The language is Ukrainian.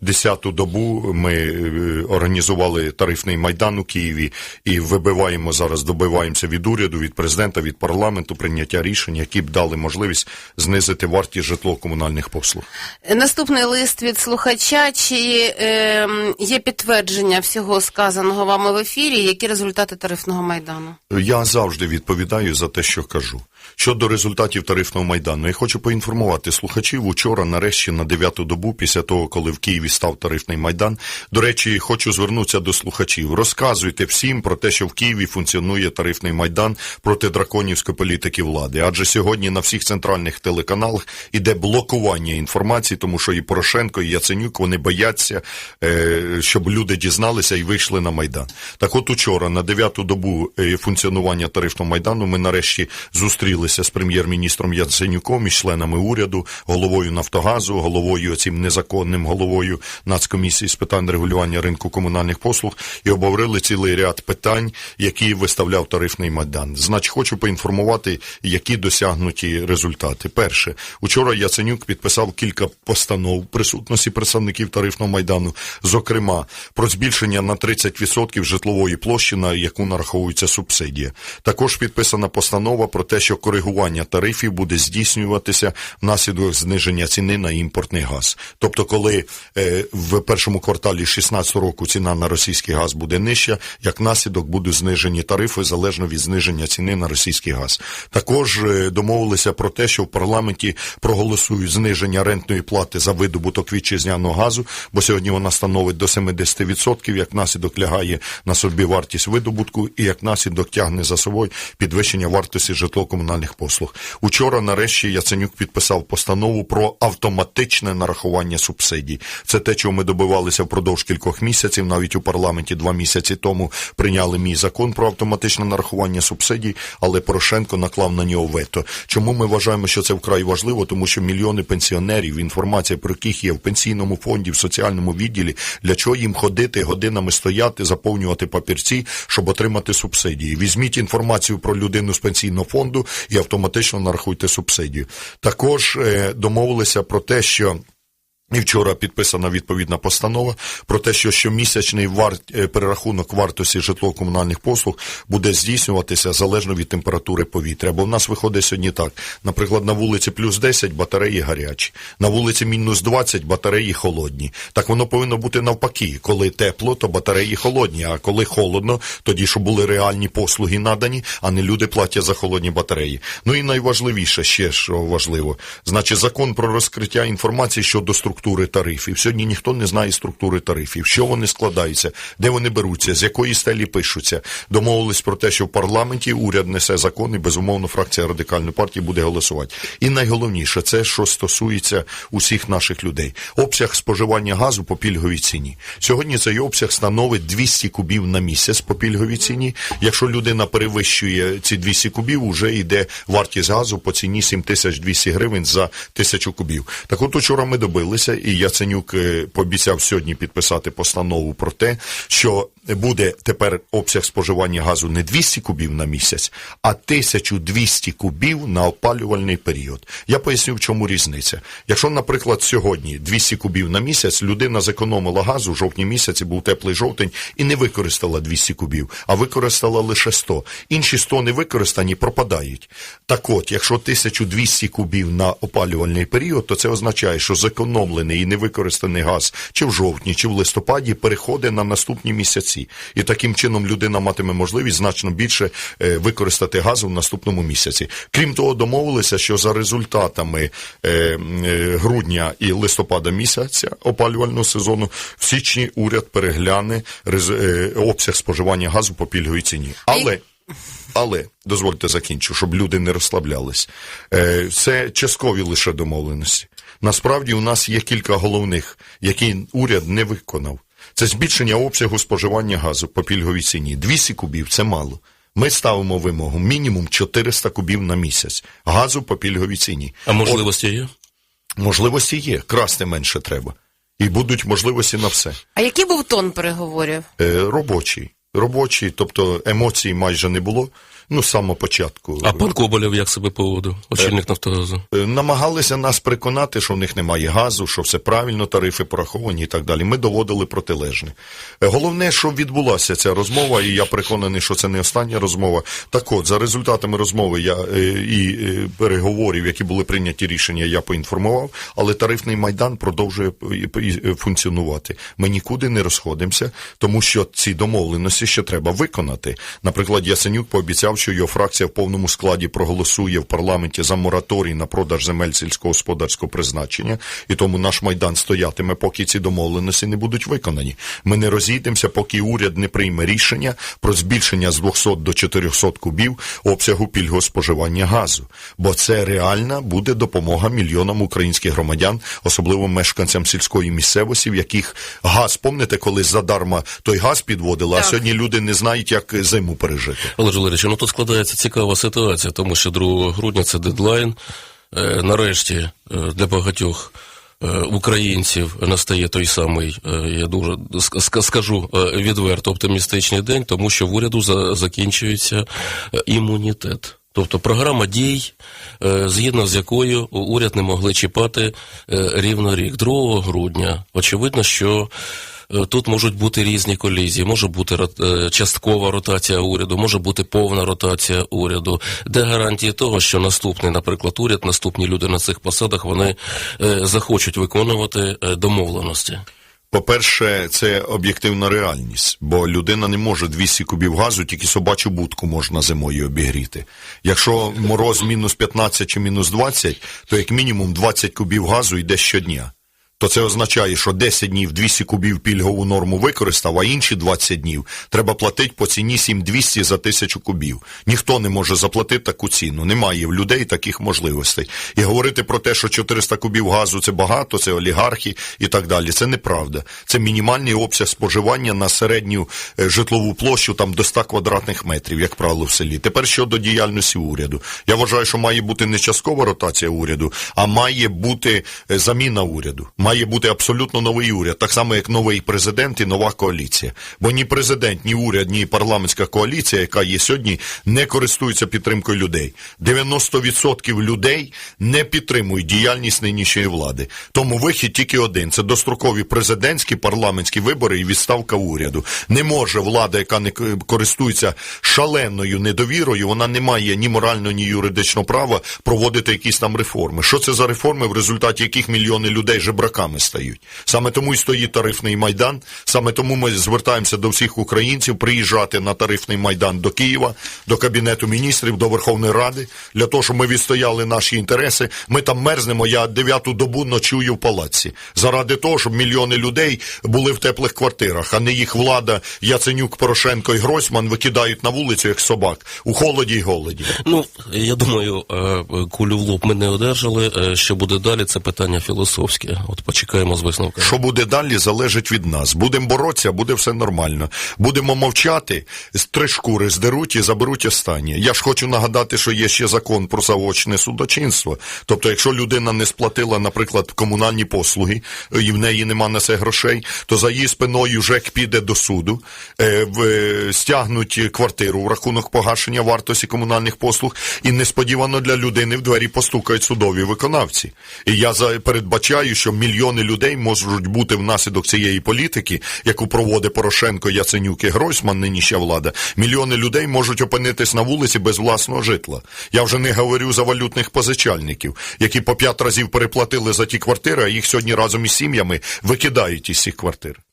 десяту добу ми е, організували тарифний майдан у Києві і вибиваємо зараз, добиваємося від уряду, від президента, від парламенту прийняття рішень, які б дали можливість знизити вартість житлово-комунальних послуг. Наступний лист від слухача. Чи е, є підтвердження всього сказаного вами в ефірі? Які результати тарифного майдану? Я завжди відповідаю за те, що кажу. Щодо результатів тарифного майдану, я хочу поінформувати слухачів. Учора, нарешті, на дев'яту добу, після того, коли в Києві став тарифний майдан. До речі, хочу звернутися до слухачів. Розказуйте всім про те, що в Києві функціонує тарифний майдан проти драконівської політики влади. Адже сьогодні на всіх центральних телеканалах іде блокування інформації, тому що і Порошенко, і Яценюк вони бояться, е, щоб люди дізналися і вийшли на майдан. Так, от учора, на дев'яту добу е, функціонування тарифного майдану, ми нарешті зустрілися з прем'єр-міністром Яценюком і членами уряду, головою Нафтогазу, головою цим незаконним головою Нацкомісії з питань регулювання ринку комунальних послуг і обговорили цілий ряд питань, які виставляв тарифний майдан. Значить, хочу поінформувати, які досягнуті результати. Перше, учора Яценюк підписав кілька постанов присутності представників тарифного майдану, зокрема про збільшення на 30% житлової площі, на яку нараховується субсидія. Також підписана постанова про те, що коригування тарифів буде здійснюватися внаслідок зниження ціни на імпортний газ. Тобто, коли е, в першому кварталі 16 року ціна на російський газ буде нижча, як наслідок будуть знижені тарифи залежно від зниження ціни на російський газ. Також е, домовилися про те, що в парламенті проголосують зниження рентної плати за видобуток вітчизняного газу, бо сьогодні вона становить до 70%, як наслідок лягає на собі вартість видобутку і як наслідок тягне за собою підвищення вартості житлово-комунальних послуг. Учора, нарешті, Яценюк підписав постанову про автоматичне нарахування субсидій. Це те, чого ми добивалися впродовж кількох місяців. Навіть у парламенті два місяці тому прийняли мій закон про автоматичне нарахування субсидій, але Порошенко наклав на нього вето. Чому ми вважаємо, що це вкрай важливо? Тому що мільйони пенсіонерів, інформація про яких є в пенсійному фонді, в соціальному відділі, для чого їм ходити, годинами стояти, заповнювати папірці, щоб отримати субсидії. Візьміть інформацію про людину з пенсійного фонду і автоматично нарахуйте субсидію. Також е, домовилися про те, що і вчора підписана відповідна постанова про те, що щомісячний варт, е, перерахунок вартості житлово-комунальних послуг буде здійснюватися залежно від температури повітря. Бо в нас виходить сьогодні так. Наприклад, на вулиці плюс 10 батареї гарячі, на вулиці мінус 20 батареї холодні. Так воно повинно бути навпаки. Коли тепло, то батареї холодні, а коли холодно, тоді щоб були реальні послуги надані, а не люди платять за холодні батареї. Ну і найважливіше ще що важливо, значить, закон про розкриття інформації щодо структури тарифів. Сьогодні ніхто не знає структури тарифів, що вони складаються, де вони беруться, з якої стелі пишуться. Домовились про те, що в парламенті уряд несе закон, і безумовно фракція радикальної партії буде голосувати. І найголовніше це, що стосується усіх наших людей. Обсяг споживання газу по пільговій ціні. Сьогодні цей обсяг становить 200 кубів на місяць по пільговій ціні. Якщо людина перевищує ці 200 кубів, вже йде вартість газу по ціні 7200 гривень за тисячу кубів. Так от учора ми добилися, і Яценюк е, пообіцяв сьогодні підписати постанову про те, що буде тепер обсяг споживання газу не 200 кубів на місяць, а 1200 кубів на опалювальний період. Я поясню, в чому різниця. Якщо, наприклад, сьогодні 200 кубів на місяць, людина зекономила газу в жовтні місяці, був теплий жовтень, і не використала 200 кубів, а використала лише 100. Інші 100 не використані, пропадають. Так от, якщо 1200 кубів на опалювальний період, то це означає, що зекономлений і невикористаний газ чи в жовтні, чи в листопаді переходить на наступні місяці. І таким чином людина матиме можливість значно більше е, використати газу в наступному місяці. Крім того, домовилися, що за результатами е, е, грудня і листопада місяця опалювального сезону в січні уряд перегляне обсяг споживання газу по пільговій ціні. Але але дозвольте закінчу, щоб люди не розслаблялись. Це часткові лише домовленості. Насправді у нас є кілька головних, які уряд не виконав. Це збільшення обсягу споживання газу по пільговій ціні. 200 кубів це мало. Ми ставимо вимогу мінімум 400 кубів на місяць газу по пільговій ціні. А можливості є? Можливості є, красти менше треба. І будуть можливості на все. А який був тон переговорів? Е, робочий. Робочий, тобто емоцій майже не було. Ну, з самого початку. А пан Коболєв як себе поводив? Очільник Нафтогазу. Е, Намагалися нас переконати, що в них немає газу, що все правильно, тарифи пораховані і так далі. Ми доводили протилежне. Е, Головне, що відбулася ця розмова, і я переконаний, що це не остання розмова. Так от, за результатами розмови я е, і е, переговорів, які були прийняті рішення, я поінформував, але тарифний майдан продовжує е, е, функціонувати. Ми нікуди не розходимося, тому що ці домовленості ще треба виконати. Наприклад, Ясенюк пообіцяв, що його фракція в повному складі проголосує в парламенті за мораторій на продаж земель сільськогосподарського призначення, і тому наш майдан стоятиме, поки ці домовленості не будуть виконані. Ми не розійдемося, поки уряд не прийме рішення про збільшення з 200 до 400 кубів обсягу пільгового споживання газу, бо це реальна буде допомога мільйонам українських громадян, особливо мешканцям сільської місцевості, в яких газ, помните, коли задарма той газ підводили, а сьогодні люди не знають, як зиму пережити. Олеже Валерійович, ну тут складається цікава ситуація, тому що 2 грудня це дедлайн. Е, Нарешті е, для багатьох е, українців настає той самий, я дуже ск- ск- скажу відверто, оптимістичний день, тому що в уряду за- закінчується імунітет. Тобто програма дій, згідно з якою уряд не могли чіпати рівно рік, 2 грудня. Очевидно, що Тут можуть бути різні колізії, може бути е, часткова ротація уряду, може бути повна ротація уряду. Де гарантії того, що наступний, наприклад, уряд, наступні люди на цих посадах, вони е, захочуть виконувати е, домовленості. По-перше, це об'єктивна реальність, бо людина не може 200 кубів газу, тільки собачу будку можна зимою обігріти. Якщо мороз мінус 15 чи мінус 20, то як мінімум 20 кубів газу йде щодня. То це означає, що 10 днів 200 кубів пільгову норму використав, а інші 20 днів треба платити по ціні 7200 за тисячу кубів. Ніхто не може заплатити таку ціну. Немає в людей таких можливостей. І говорити про те, що 400 кубів газу це багато, це олігархи і так далі. Це неправда. Це мінімальний обсяг споживання на середню е, житлову площу там до 100 квадратних метрів, як правило, в селі. Тепер щодо діяльності уряду. Я вважаю, що має бути не часткова ротація уряду, а має бути е, заміна уряду. Має бути абсолютно новий уряд, так само як новий президент і нова коаліція. Бо ні президент, ні уряд, ні парламентська коаліція, яка є сьогодні, не користуються підтримкою людей. 90% людей не підтримують діяльність нинішньої влади. Тому вихід тільки один: це дострокові президентські парламентські вибори і відставка уряду. Не може влада, яка не користується шаленою недовірою, вона не має ні морального, ні юридичного права проводити якісь там реформи. Що це за реформи, в результаті яких мільйони людей жебраками стають? Саме тому і стоїть тарифний майдан. Саме тому ми звертаємося до всіх українців приїжджати на тарифний майдан до Києва, до кабінету міністрів, до Верховної Ради для того, щоб ми відстояли наші інтереси. Ми там мерзнемо. Я дев'яту добу ночую в палаці заради того, щоб мільйони людей були в теплих квартирах, а не їх влада Яценюк, Порошенко і Гройсман викидають на вулицю як собак у холоді й голоді. Ну, я думаю, е, кулю в лоб ми не одержали. Е, Що буде далі, це питання філософське. От почекаємо з висновками. Що буде далі, залежить від нас. Будемо боротися, буде все нормально. Будемо мовчати, три шкури здеруть і заберуть останнє. Я ж хочу нагадати, що є ще закон про заочне судочинство. Тобто, якщо людина не сплатила, наприклад, комунальні послуги, е, і в неї нема на це грошей, то за її спиною ЖЕК піде до суду, е, в, е, стягнуть квартиру в рахунок погашення вартості комунальних послуг, і несподівано для людини в двері постукають судові виконавці. І я за передбачаю, що мільйони людей можуть бути внаслідок цієї політики, яку проводить Порошенко, Яценюк і Гройсман, нинішня влада. Мільйони людей можуть опинитись на вулиці без власного житла. Я вже не говорю за валютних позичальників, які по п'ять разів переплатили за ті квартири, а їх сьогодні разом із сім'ями викидають із цих квартир.